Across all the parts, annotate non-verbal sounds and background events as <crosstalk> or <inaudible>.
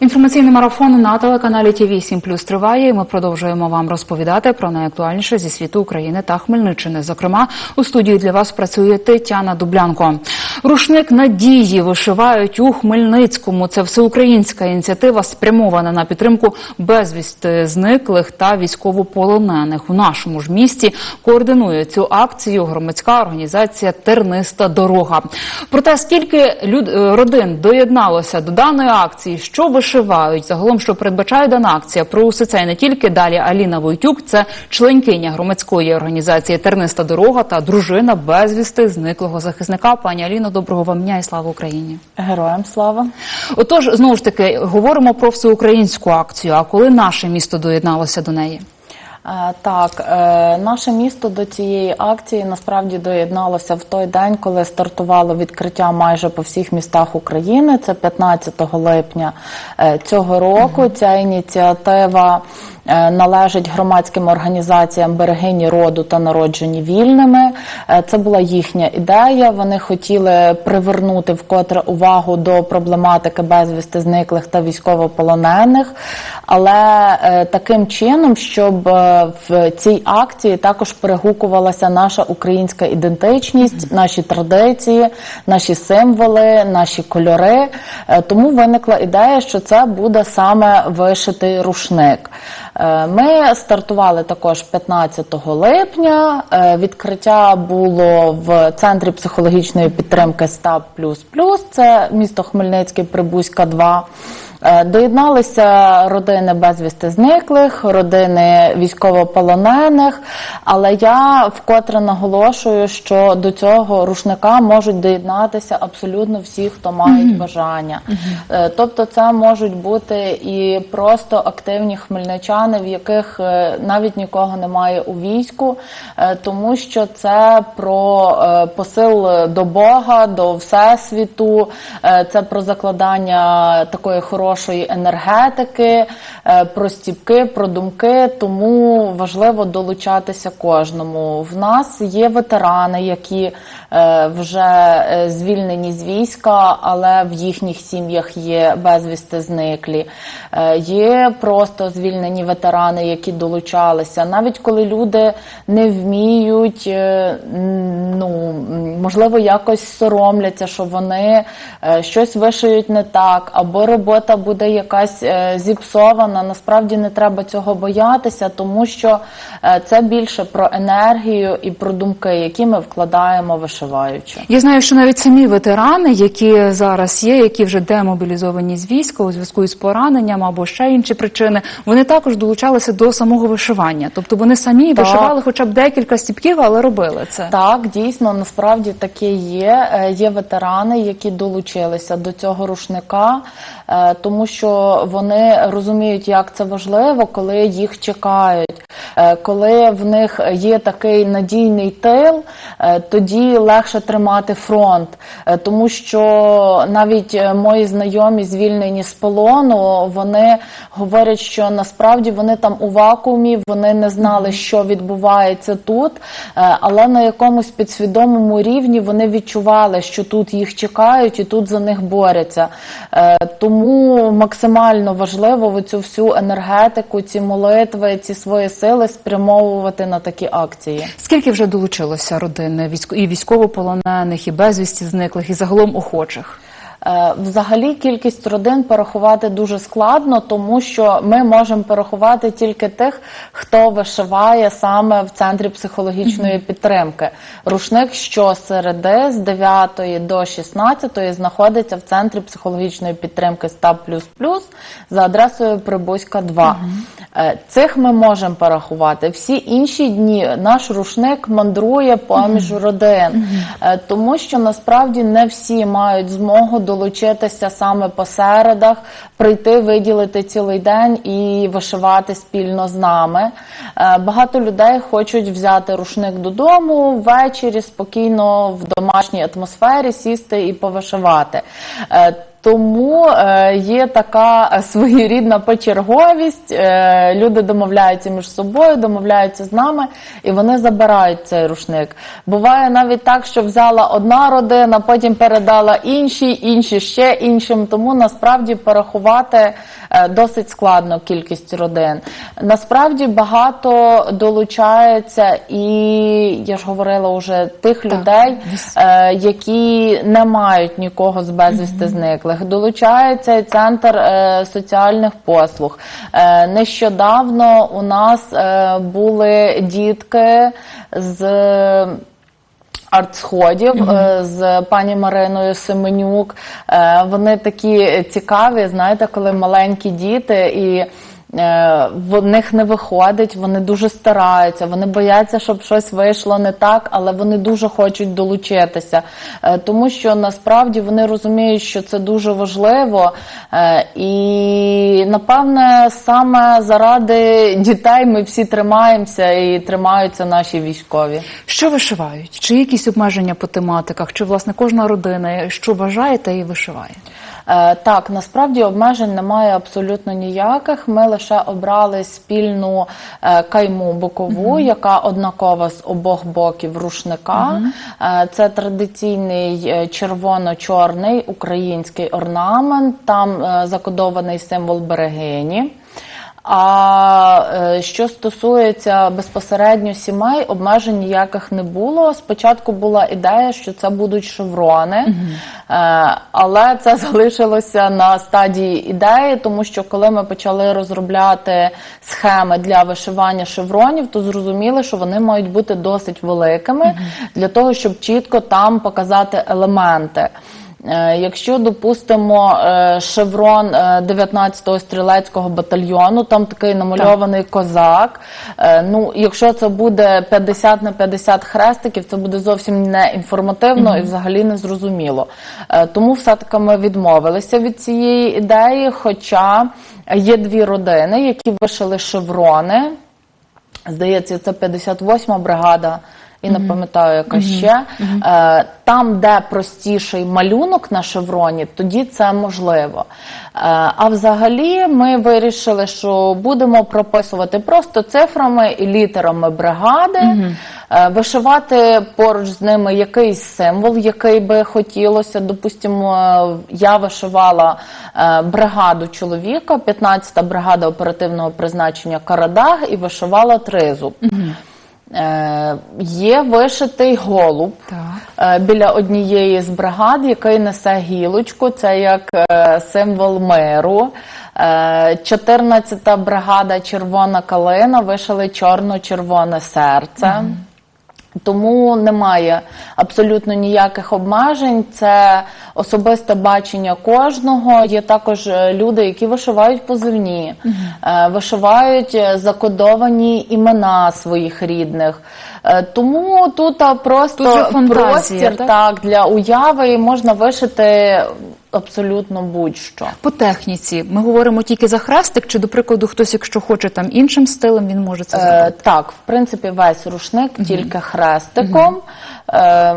Інформаційний марафон на телеканалі ТВ 7 Плюс триває. і Ми продовжуємо вам розповідати про найактуальніше зі світу України та Хмельниччини. Зокрема, у студії для вас працює Тетяна Дублянко. Рушник надії вишивають у Хмельницькому. Це всеукраїнська ініціатива, спрямована на підтримку безвісти зниклих та військовополонених. У нашому ж місті координує цю акцію громадська організація Терниста дорога. Про те, скільки люд... родин доєдналося до даної акції, що вишивають, загалом, що передбачає дана акція, про усе це і не тільки далі. Аліна Войтюк, це членкиня громадської організації Терниста дорога та дружина безвісти зниклого захисника. Пані Аліно, доброго вам дня і слава Україні. Героям слава. Отож, знову ж таки, говоримо про всеукраїнську акцію. А коли наше місто доєдналося до неї? Е, Так, е, наше місто до цієї акції насправді доєдналося в той день, коли стартувало відкриття майже по всіх містах України. Це 15 липня е, цього року. Ця ініціатива належить громадським організаціям берегині роду та народжені вільними. Е, Це була їхня ідея. Вони хотіли привернути вкотре увагу до проблематики безвісти зниклих та військовополонених, але е, таким чином, щоб е, в цій акції також перегукувалася наша українська ідентичність, наші традиції, наші символи, наші кольори. Е, Тому виникла ідея, що це буде саме вишитий рушник. Е, Ми стартували також 15 липня. Е, Відкриття було в центрі психологічної підтримки Стаб. Це місто Хмельницький, Прибузька 2. Е, Доєдналися родини безвісти зниклих, родини військовополонених. Але я вкотре наголошую, що до цього рушника можуть доєднатися абсолютно всі, хто мають бажання. Е, Тобто, це можуть бути і просто активні хмельничани, в яких е, навіть нікого немає у війську, тому що це про посил до Бога, до Всесвіту, це про закладання такої хорошої енергетики, е, про стіпки, про думки. Тому важливо долучатися кожному. В нас є ветерани, які е, вже е, звільнені з війська, але в їхніх сім'ях є безвісти зниклі. Є просто звільнені ветерани, які долучалися. Навіть коли люди не вміють, ну можливо, якось соромляться, що вони е, щось вишиють не так, або робота буде якась е, зіпсована. Насправді не треба цього боятися, тому що е, це більше про енергію і про думки, які ми вкладаємо вишиваючи. Я знаю, що навіть самі ветерани, які зараз є, які вже демобілізовані з війська у зв'язку із пораненням або ще інші причини, вони також долучалися до самого вишивання. Тобто вони самі Так. вишивали хоча б декілька стіпків, але робили це. Так, дійсно, насправді таке є. Е, Є ветерани, які долучилися до цього рушника, е, тому що вони розуміють, як це важливо, коли їх чекають. Е, Коли в них є такий надійний тил, тоді легше тримати фронт, тому що навіть мої знайомі звільнені з полону, вони говорять, що насправді вони там у вакуумі, вони не знали, що відбувається тут, але на якомусь підсвідомому рівні вони відчували, що тут їх чекають і тут за них борються. Е, Тому максимально важливо цю всю енергетику, ці молитви, ці свої сили спрямовувати на такі акції. Скільки вже долучилося родин і військовополонених, і безвісті зниклих, і загалом охочих? Е, Взагалі кількість родин порахувати дуже складно, тому що ми можемо порахувати тільки тих, хто вишиває саме в центрі психологічної підтримки. Рушник щосереди з 9 до 16 знаходиться в центрі психологічної підтримки Стаб Плюс Плюс за адресою Прибузька 2. Е, Цих ми можемо порахувати. Всі інші дні наш рушник мандрує поміж родин, Е, тому що насправді не всі мають змогу долучитися саме по середах, прийти, виділити цілий день і вишивати спільно з нами. Е, Багато людей хочуть взяти рушник додому ввечері, спокійно в домашній атмосфері сісти і повишивати. Тому е, є така е, своєрідна почерговість. Е, люди домовляються між собою, домовляються з нами, і вони забирають цей рушник. Буває навіть так, що взяла одна родина, потім передала іншій, інші ще іншим. Тому насправді порахувати досить складно кількість родин. Насправді багато долучається, і я ж говорила вже тих людей, е, які не мають нікого з безвісти зниклих. Долучається і центр е, соціальних послуг. Е, нещодавно у нас е, були дітки з. Артсходів е, з пані Мариною Семенюк. Е, Вони такі цікаві, знаєте, коли маленькі діти і. Е, В них не виходить, вони дуже стараються, вони бояться, щоб щось вийшло не так, але вони дуже хочуть долучитися, Е, тому що насправді вони розуміють, що це дуже важливо, Е, і напевне саме заради дітей ми всі тримаємося і тримаються наші військові. Що вишивають? Чи якісь обмеження по тематиках? Чи власне кожна родина що бажає, те і вишиває? Е, Так, насправді обмежень немає абсолютно ніяких. Ми лише обрали спільну е, кайму бокову, яка однакова з обох боків рушника. Угу. Це традиційний червоно-чорний український орнамент. Там закодований символ берегині. А е, що стосується безпосередньо сімей, обмежень ніяких не було. Спочатку була ідея, що це будуть шеврони, е, але це <laughs> залишилося на стадії ідеї, тому що коли ми почали розробляти схеми для вишивання шевронів, то зрозуміли, що вони мають бути досить великими для того, щоб чітко там показати елементи. Е, Якщо допустимо е, шеврон е, 19-го стрілецького батальйону, там такий намальований козак. Е, Ну, якщо це буде 50 на 50 хрестиків, це буде зовсім не інформативно і взагалі не зрозуміло. Е, Тому все-таки ми відмовилися від цієї ідеї. Хоча є дві родини, які вишили шеврони. Здається, це 58-ма бригада. І не пам'ятаю, яка ще. Е, Там, де простіший малюнок на шевроні, тоді це можливо. Е, А взагалі ми вирішили, що будемо прописувати просто цифрами і літерами бригади, е, вишивати поруч з ними якийсь символ, який би хотілося. Допустимо, е, я вишивала е, бригаду чоловіка, 15-та бригада оперативного призначення Карадаг, і вишивала тризуб. Е, є вишитий голуб Так. е, біля однієї з бригад, який несе гілочку. Це як е, символ миру. Е, 14-та бригада Червона калина вишили чорно-червоне серце. Тому немає абсолютно ніяких обмежень. Це особисте бачення кожного. Є також е, люди, які вишивають позивні, е, вишивають закодовані імена своїх рідних. Е, Тому тут просто Тут простір так? так, для уяви і можна вишити абсолютно будь-що. По техніці ми говоримо тільки за хрестик, чи, до прикладу, хтось, якщо хоче там іншим стилем, він може це Е, зробити? так, в принципі, весь рушник тільки хрестиком. Е,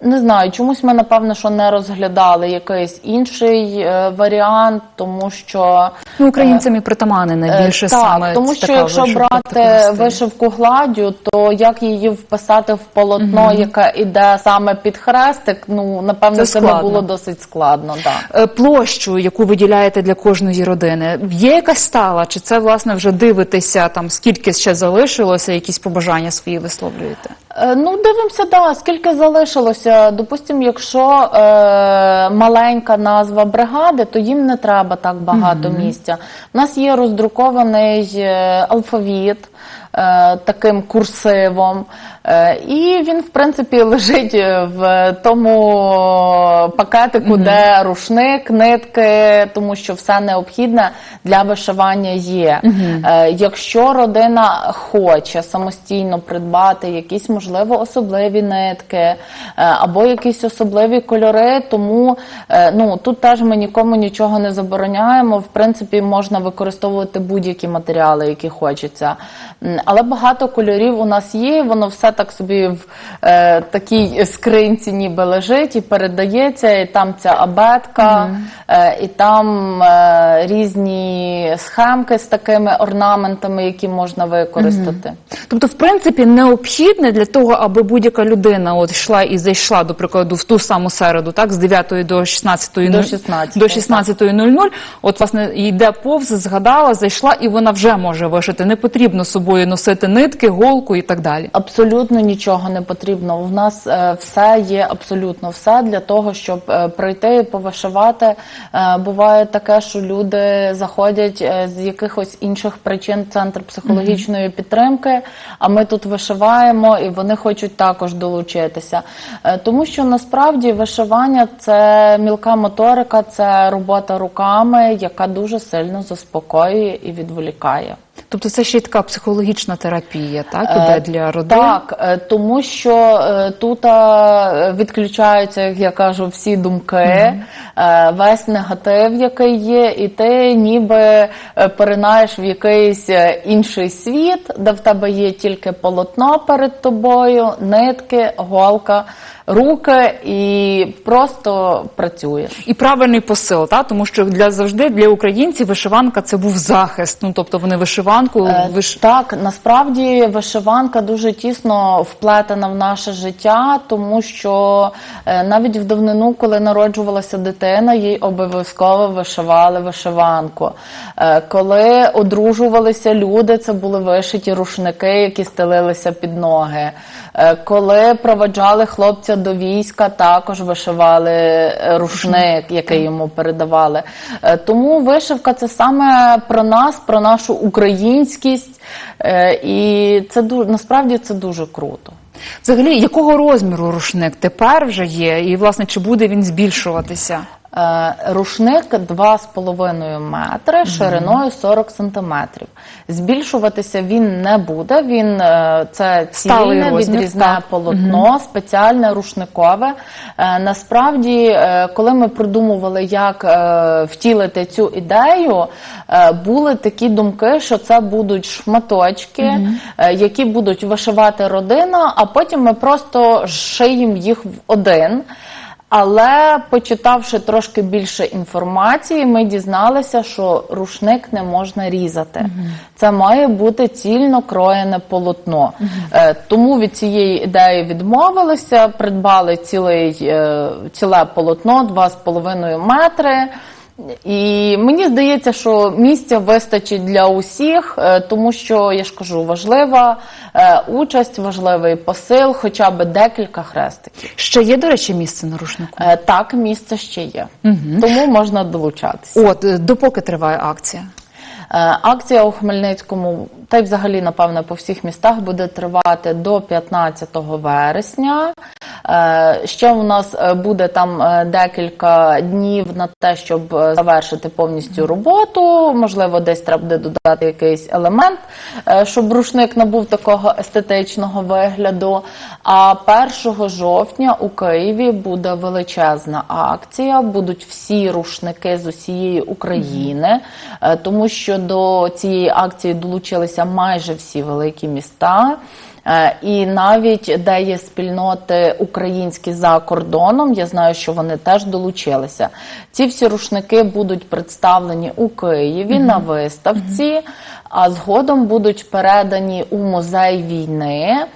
не знаю, чомусь ми напевно, що не розглядали якийсь інший е, варіант, тому що Ну, українцям і притамани найбільше Е, саме тому що така якщо вишивка брати вишивку гладдю, то як її вписати в полотно, яке іде саме під хрестик, ну напевно, Це це, складно. було досить складно. Так. Е, площу, яку виділяєте для кожної родини, є якась стала? Чи це власне вже дивитеся там скільки ще залишилося, якісь побажання свої висловлюєте? Е, Ну, дивимося, да, скільки залишилося. Допустимо, якщо е, маленька назва бригади, то їм не треба так багато місця. У нас є роздрукований е, алфавіт таким курсивом. Е, і він, в принципі, лежить в тому пакетику, де рушник, нитки, тому що все необхідне для вишивання є. Е, якщо родина хоче самостійно придбати якісь, можливо, особливі нитки е, або якісь особливі кольори, тому е, ну, тут теж ми нікому нічого не забороняємо. В принципі, можна використовувати будь-які матеріали, які хочеться. Але багато кольорів у нас є, воно все так собі в е, такій скринці ніби лежить і передається, і там ця абетка, е, і там е, різні схемки з такими орнаментами, які можна використати. Тобто, в принципі, необхідне для того, аби будь-яка людина от йшла і зайшла, до прикладу, в ту саму середу, так, з 9 до 16 До 16, до 16.00, от, власне, йде повз, згадала, зайшла, і вона вже може вишити. Не потрібно собою носити нитки, голку і так далі. Абсолютно нічого не потрібно. В нас е, все є абсолютно все для того, щоб е, прийти і повишивати. Е, буває таке, що люди заходять з якихось інших причин в центр психологічної підтримки. А ми тут вишиваємо, і вони хочуть також долучитися. Тому що насправді вишивання це мілка моторика, це робота руками, яка дуже сильно заспокоює і відволікає. Тобто це ще й така психологічна терапія, так, Е, іде для родин. Так, е, тому що е, тут е, відключаються, як я кажу, всі думки, е, весь негатив, який є, і ти ніби е, поринаєш в якийсь е, інший світ, де в тебе є тільки полотно перед тобою, нитки, голка, руки, і просто працюєш. І правильний посил, та? тому що для завжди для українців вишиванка це був захист. Ну тобто вони вишиванку Е. Так, насправді вишиванка дуже тісно вплетена в наше життя, тому що е, навіть в давнину, коли народжувалася дитина, їй обов'язково вишивали вишиванку. Е, Коли одружувалися люди, це були вишиті рушники, які стелилися під ноги. Е, Коли проведжали хлопця до війська, також вишивали е, рушник, який йому передавали. Е, Тому вишивка це саме про нас, про нашу українськість, е, і це дуже насправді це дуже круто. Взагалі, якого розміру рушник тепер вже є, і власне чи буде він збільшуватися? Е, Рушник 2,5 метри шириною 40 сантиметрів. Збільшуватися він не буде. Він е, це цільне відрізне полотно, спеціальне рушникове. Е, Насправді, коли ми придумували, як втілити цю ідею, були такі думки, що це будуть шматочки, які будуть вишивати родина, а потім ми просто шиємо їх в один. Але почитавши трошки більше інформації, ми дізналися, що рушник не можна різати. Це має бути цільно кроєне полотно. Е, Тому від цієї ідеї відмовилися, придбали цілий, е, ціле полотно 2,5 метри. І мені здається, що місця вистачить для усіх, е, тому що я ж кажу, важлива е, участь, важливий посил, хоча б декілька хрестиків. Ще є, до речі, місце на рушнику? Е, Так, місце ще є, тому можна долучатися. От допоки триває акція. Е, Акція у Хмельницькому, та й взагалі, напевно, по всіх містах буде тривати до 15 вересня. Е, Ще у нас е, буде там декілька днів на те, щоб завершити повністю роботу. Можливо, десь треба буде додати якийсь елемент, щоб рушник набув такого естетичного вигляду. А 1 жовтня у Києві буде величезна акція. Будуть всі рушники з усієї України, тому що до цієї акції долучилися майже всі великі міста. Е, І навіть де є спільноти українські за кордоном, я знаю, що вони теж долучилися. Ці всі рушники будуть представлені у Києві на виставці, а згодом будуть передані у музей війни,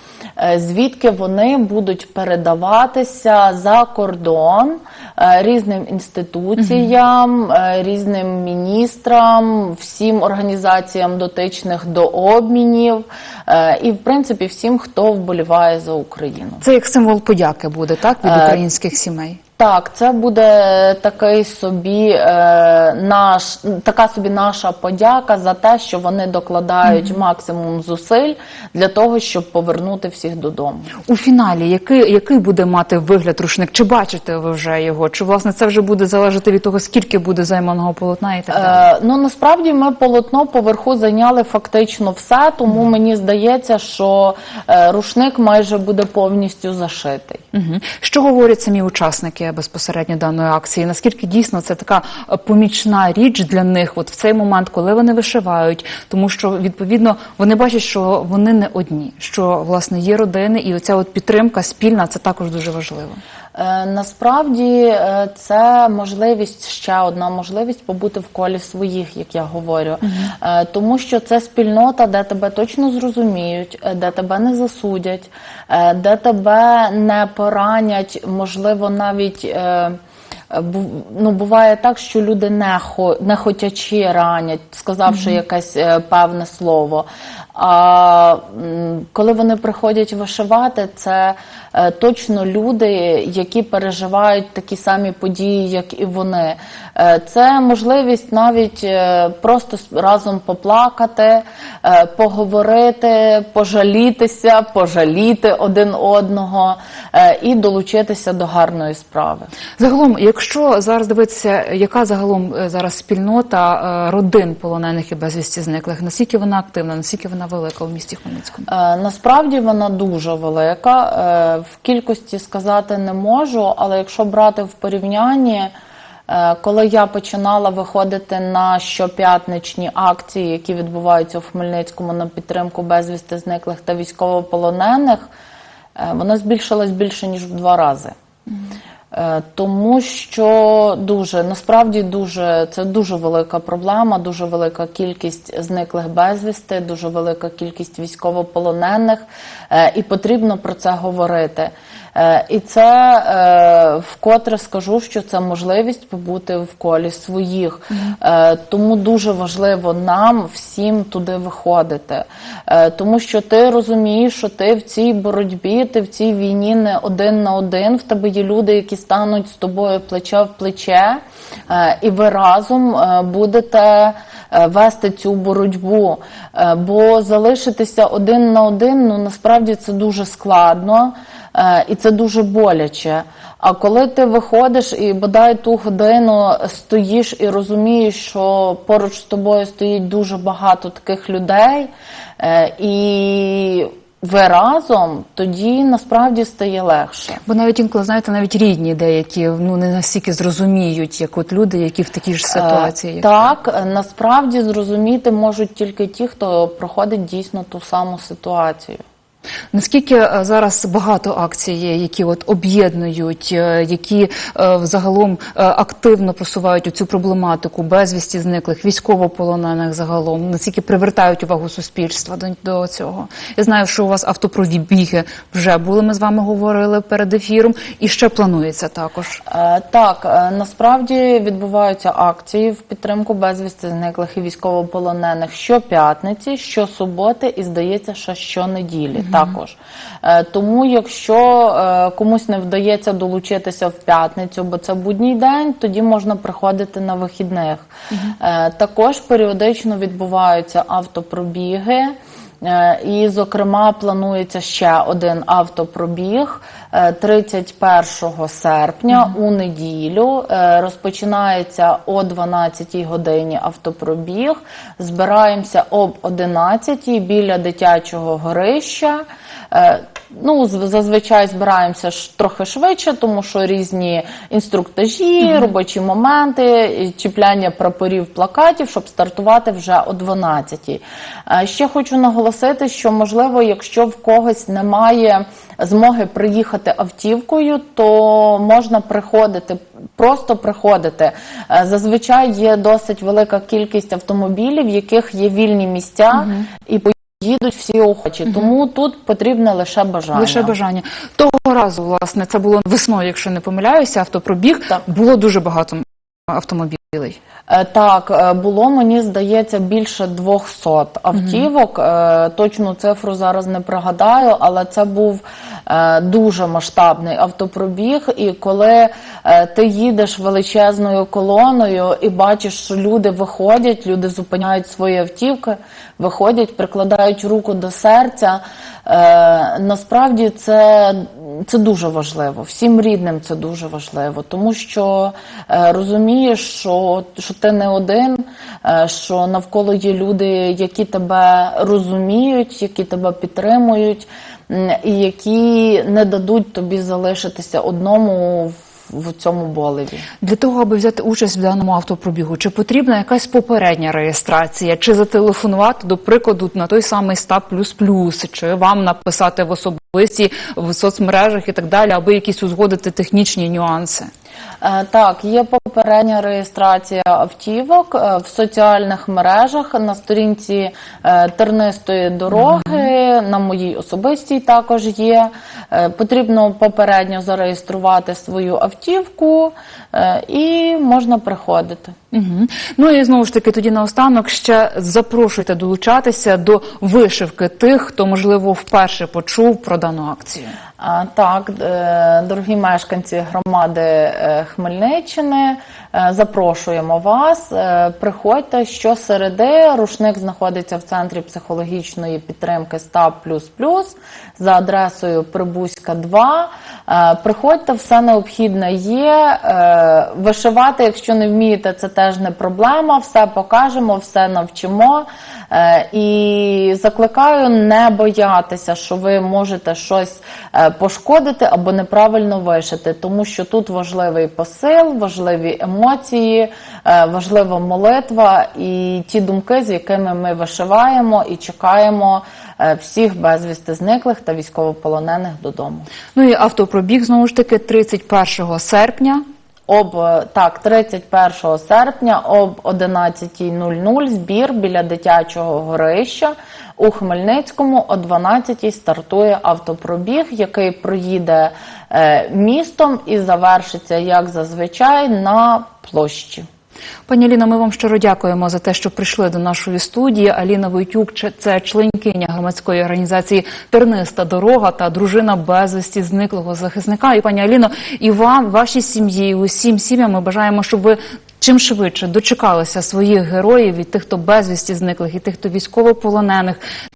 звідки вони будуть передаватися за кордон е, різним інституціям, е, різним міністрам, всім організаціям дотичних до обмінів е, і, в принципі, всім, хто вболіває за Україну. Це як символ подяки буде, так, від Е, українських сімей. Так, це буде такий собі е, наш, така собі наша подяка за те, що вони докладають максимум зусиль для того, щоб повернути всіх додому. У фіналі який, який буде мати вигляд рушник? Чи бачите ви вже його? Чи власне це вже буде залежати від того, скільки буде займаного полотна і так далі? Е, ну насправді ми полотно поверху зайняли фактично все, тому мені здається, що е, рушник майже буде повністю зашитий. Угу. Що говорять самі учасники безпосередньо даної акції? Наскільки дійсно це така е, помічна річ для них, от в цей момент, коли вони вишивають, тому що відповідно вони бачать, що вони не одні, що власне є родини, і оця от підтримка спільна це також дуже важливо. Е, Насправді е, це можливість ще одна можливість побути в колі своїх, як я говорю, Е, тому що це спільнота, де тебе точно зрозуміють, де тебе не засудять, де тебе не поранять, можливо, навіть. Ну, буває так, що люди не, хо, не хотячи ранять, сказавши якесь е, певне слово. А коли вони приходять вишивати, це точно люди, які переживають такі самі події, як і вони. Е, це можливість навіть е, просто разом поплакати, е, поговорити, пожалітися, пожаліти один одного е, і долучитися до гарної справи. Загалом, якщо зараз дивитися, яка загалом е, зараз спільнота е, родин полонених і безвісті зниклих, наскільки вона активна, наскільки вона велика у місті Хмельницькому? Е, Насправді вона дуже велика. В кількості сказати не можу, але якщо брати в порівнянні, е, коли я починала виходити на щоп'ятничні акції, які відбуваються у Хмельницькому на підтримку безвісти зниклих та військовополонених, е, вона збільшилась більше ніж в два рази. Е, Тому що дуже насправді дуже це дуже велика проблема, дуже велика кількість зниклих безвісти, дуже велика кількість військовополонених, е, і потрібно про це говорити. Е, І це вкотре скажу, що це можливість побути в колі своїх. Е, Тому дуже важливо нам всім туди виходити. Е, Тому що ти розумієш, що ти в цій боротьбі, ти в цій війні не один на один. В тебе є люди, які стануть з тобою плече в плече, е, і ви разом будете вести цю боротьбу. Бо залишитися один на один, ну насправді це дуже складно. І це дуже боляче. А коли ти виходиш і бодай ту годину стоїш і розумієш, що поруч з тобою стоїть дуже багато таких людей, е, і ви разом, тоді насправді стає легше. Бо навіть інколи, знаєте, навіть рідні деякі ну не настільки зрозуміють, як от люди, які в такій ж ситуації. Е, як Так, е, насправді зрозуміти можуть тільки ті, хто проходить дійсно ту саму ситуацію. Наскільки е, зараз багато акцій є, які от об'єднують, е, які е, взагалом е, активно просувають цю проблематику безвісті зниклих, військовополонених загалом, наскільки привертають увагу суспільства до, до цього? Я знаю, що у вас автопробіги вже були. Ми з вами говорили перед ефіром, і ще планується також. Так, насправді відбуваються акції в підтримку безвісти зниклих і військовополонених щоп'ятниці, щосуботи і, здається, ще щонеділі також. Е, Тому, якщо е, комусь не вдається долучитися в п'ятницю, бо це будній день, тоді можна приходити на вихідних. Е, Також періодично відбуваються автопробіги. Е, І, зокрема, планується ще один автопробіг е, 31 серпня у неділю. Е, Розпочинається о 12 годині автопробіг. Збираємося об 11 біля дитячого горища. Ну, зазвичай збираємося трохи швидше, тому що різні інструктажі, робочі моменти, чіпляння прапорів, плакатів, щоб стартувати вже о 12. Е, Ще хочу наголосити, що можливо, якщо в когось немає змоги приїхати автівкою, то можна приходити, просто приходити. Е, Зазвичай є досить велика кількість автомобілів, в яких є вільні місця, і поїдуть всі охочі. Тому тут потрібне лише бажання. Лише бажання того разу, власне, це було весною, якщо не помиляюся. Автопробіг Так. було дуже багато автомобілей. Е, Так, е, було, мені здається, більше 200 автівок. Е, Точну цифру зараз не пригадаю, але це був дуже масштабний автопробіг. І коли ти їдеш величезною колоною і бачиш, що люди виходять, люди зупиняють свої автівки, виходять, прикладають руку до серця. Насправді це, це дуже важливо. Всім рідним це дуже важливо, тому що е, розумієш, що, що ти не один, е, що навколо є люди, які тебе розуміють, які тебе підтримують, і які не дадуть тобі залишитися одному в в цьому болеві. Для того, аби взяти участь в даному автопробігу, чи потрібна якась попередня реєстрація, чи зателефонувати, до прикладу, на той самий стаб плюс плюс, чи вам написати в особисті в соцмережах і так далі, аби якісь узгодити технічні нюанси? Е, Так, є попередня реєстрація автівок е, в соціальних мережах на сторінці е, тернистої дороги, на моїй особистій також є. Е, Потрібно попередньо зареєструвати свою автівку і можна приходити. Угу. Ну і знову ж таки, тоді наостанок ще запрошуйте долучатися до вишивки тих, хто можливо вперше почув про дану акцію. Так, е, дорогі мешканці громади е, Хмельниччини, запрошуємо вас. Е, Приходьте щосереди. Рушник знаходиться в центрі психологічної підтримки СТАП за адресою Прибузька 2. Е, Приходьте, все необхідне є. Е, Вишивати, якщо не вмієте, це теж не проблема. Все покажемо, все навчимо. Е, І закликаю не боятися, що ви можете щось е, пошкодити або неправильно вишити, тому що тут важливий посил, важливі емоції, е, важлива молитва і ті думки, з якими ми вишиваємо і чекаємо е, всіх безвісти зниклих та військовополонених додому. Ну і автопробіг знову ж таки 31 серпня. Об е, так, 31 серпня об 11.00 збір біля дитячого горища у Хмельницькому о 12.00 стартує автопробіг, який проїде е, містом і завершиться, як зазвичай, на площі. Пані Аліна, ми вам щиро дякуємо за те, що прийшли до нашої студії. Аліна Войтюк, це членкиня громадської організації Терниста дорога та дружина безвісті зниклого захисника. І пані Аліно, і вам, вашій сім'ї, усім сім'ям ми бажаємо, щоб ви. Чим швидше дочекалися своїх героїв і тих, хто безвісті зниклих, і тих, хто військовополонених,